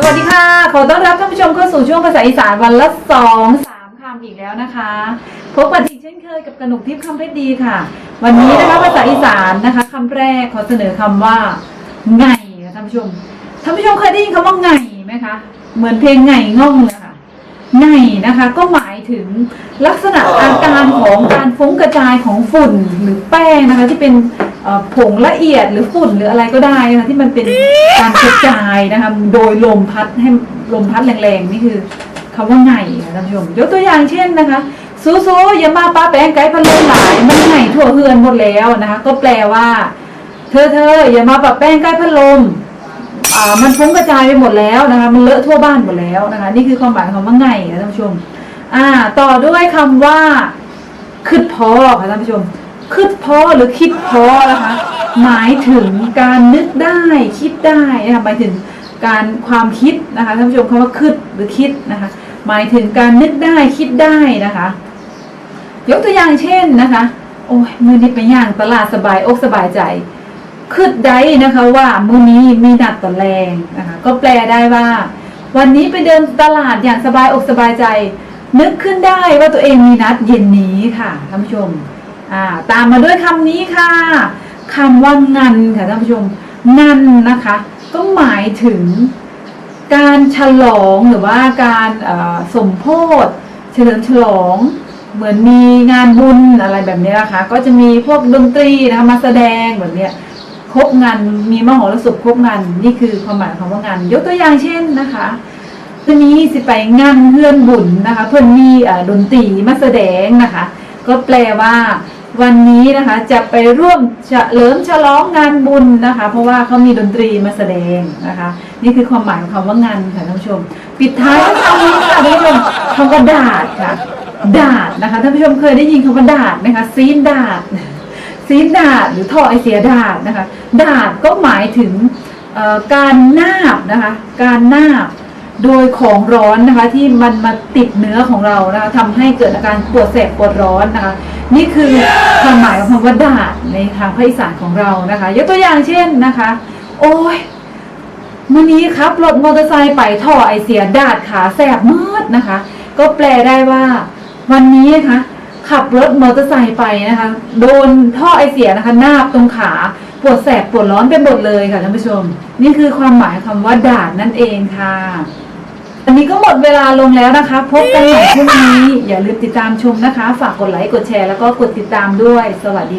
สวัสดีค่ะ ขอต้อนรับท่านผู้ชมเข้าสู่ช่วงภาษาอีสานวันละสองสามคำอีกแล้วนะคะพบกันอีกเช่นเคยกับกระหนกทิพย์คำเพชรดีค่ะ วันนี้นะคะภาษาอีสานนะคะคำแรกขอเสนอคำว่าไงค่ะท่านผู้ชมท่านผู้ชมเคยได้ยินคำว่าไงไหมคะ เหมือนเพลงไงง่องเลยค่ะไงนะคะ ก็หมายถึงลักษณะอาการของการฟุ้งกระจายของฝุ่นหรือแป้งนะคะ ที่เป็น ผงละเอียดหรือฝุ่นหรืออะไรก็ได้นะคะที่มันเป็นการกระจายนะคะโดยลมพัดให้ลมพัดแรงๆนี่คือคำว่าไงค่ะท่านผู้ชมยกตัวอย่างเช่นนะคะสู้ๆอย่ามาป้าแป้งไก่พันลมหลายมันไงทั่วเฮือนหมดแล้วนะคะ ก็แปลว่า เธอเธออย่ามาปะแป้งใกล้พัดลมอ่ามันฟุ้งกระจายไปหมดแล้วนะคะ มันเลอะทั่วบ้านหมดแล้วนะคะ นี่คือความหมายของว่าไงนะท่านผู้ชม อ่า ต่อด้วยคำว่าคืดพอค่ะท่านผู้ชม คืดพอหรือคิดพอนะคะหมายถึงการนึกได้คิดได้นะคะหมายถึงการความคิดนะคะท่านผู้ชมคำว่าคืดหรือคิดนะคะหมายถึงการนึกได้คิดได้นะคะ ยกตัวอย่างเช่นนะคะโอ้ยมือนี้ไปอย่างตลาดสบายอกสบายใจคืดได้นะคะว่ามือนี้มีนัดต่อแรงนะคะก็แปลได้ว่า วันนี้ไปเดินตลาดอย่างสบายอกสบายใจ นึกขึ้นได้ว่าตัวเองมีนัดเย็นนี้ค่ะท่านผู้ชม อ่าตามมาด้วยคำนี้ค่ะคำว่างันค่ะท่านผู้ชมงันนะคะ ก็หมายถึงการฉลองหรือว่าการสมโพธิเฉลิมฉลอง เหมือนมีงานบุญอะไรแบบนี้นะคะ ก็จะมีพวกดนตรีนะคะมาแสดงแบบเนี้ยครบงานมีมหรสพครบงานนี่คือความหมายของว่างานยกตัวอย่างเช่นนะคะทีนี้สิไปงานเพื่อนบุญนะคะ เพื่อนมีดนตรีมาแสดงนะคะ ก็แปลว่า วันนี้นะคะจะไปร่วมเฉลิมฉลองงานบุญนะคะ เพราะว่าเขามีดนตรีมาแสดงนะคะ นี่คือความหมายของคำว่างานค่ะท่านผู้ชม ปิดท้ายวยคำนี้ค่ะท่านผู้ชมคำว่าดาดค่ะ ดาดนะคะท่านผู้ชมเคยได้ยินคำว่าดาดไหมคะซีนดาดซีนดาดหรือท่อไอเสียดาดนะคะ ดาดก็หมายถึงการนาบนะคะ การนาบโดยของร้อนนะคะที่มันมาติดเนื้อของเรานะคะทำให้เกิดอาการปวดแสบปวดร้อนนะคะ นี่คือความหมายของคำว่าด่าในทางภาคอีสานของเรานะคะ ยกตัวอย่างเช่นนะคะ โอ้ยมื่อนี้ครับรถมอเตอร์ไซค์ไปท่อไอเสียดาดขาแสบมืดนะคะ ก็แปลได้ว่า วันนี้นะคะขับรถมอเตอร์ไซค์ไปนะคะ โดนท่อไอเสียนะคะ นาบตรงขาปวดแสบปวดร้อนไปหมดเลยค่ะท่านผู้ชม นี่คือความหมายคำว่าดาดนั่นเองค่ะ อันนี้ก็หมดเวลาลงแล้วนะคะ พบกันใหม่พรุ่งนี้ อย่าลืมติดตามชมนะคะ ฝากกดไลค์ กดแชร์ แล้วก็กดติดตามด้วย สวัสดี